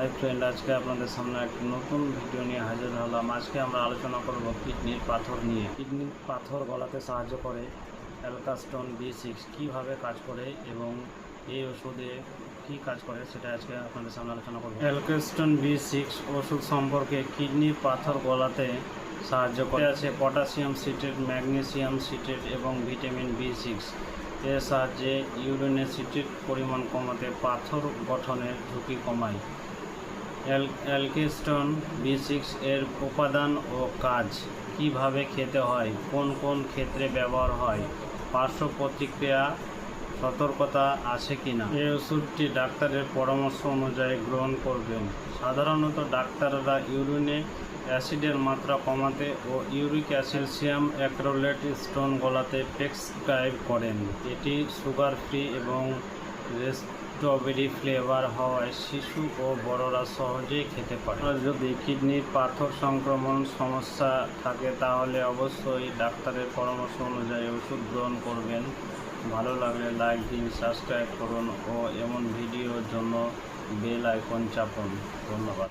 Hi friend আজকে আপনাদের সামনে একটি নতুন ভিডিও নিয়ে হাজির হলাম। আজকে আমরা আলোচনা করব কিডনির পাথর নিয়ে। কিডনির পাথর গলাতে সাহায্য করে অ্যালকাস্টোন বি সিক্স কীভাবে কাজ করে এবং এই ওষুধে কী কাজ করে সেটা আজকে আপনাদের সামনে আলোচনা করব। অ্যালকাস্টোন বি সিক্স ওষুধ সম্পর্কে কিডনির পাথর গলাতে সাহায্য করে। আছে পটাশিয়াম সিট্রেট, ম্যাগনেসিয়াম সিট্রেট এবং ভিটামিন বি সিক্স। এর সাহায্যে ইউরিনে সিট্রেট পরিমাণ কমাতে পাথর গঠনের ঝুঁকি কমায়। অ্যালকেস্টন বি সিক্স এর উপাদান ও কাজ। কীভাবে খেতে হয়? কোন কোন ক্ষেত্রে ব্যবহার হয়? পার্শ্ব প্রতিক্রিয়া, সতর্কতা আছে কি না এই ওষুধটি ডাক্তারের পরামর্শ অনুযায়ী গ্রহণ করবেন। সাধারণত ডাক্তাররা ইউরিনে অ্যাসিডের মাত্রা কমাতে ও ইউরিক অ্যাসিলসিয়াম অ্যাক্রোলেট স্টোন গলাতে প্রেসক্রাইব করেন। এটি সুগার ফ্রি এবং স্ট্রবেরি ফ্লেভার হওয়ায় শিশু ও বড়রা সহজেই খেতে পারে। যদি কিডনির পাথর সংক্রমণ সমস্যা থাকে, তাহলে অবশ্যই ডাক্তারের পরামর্শ অনুযায়ী ওষুধ গ্রহণ করবেন। ভালো লাগলে লাইক দিন, সাবস্ক্রাইব করুন ও এমন ভিডিওর জন্য বেল আইকন চাপুন। ধন্যবাদ।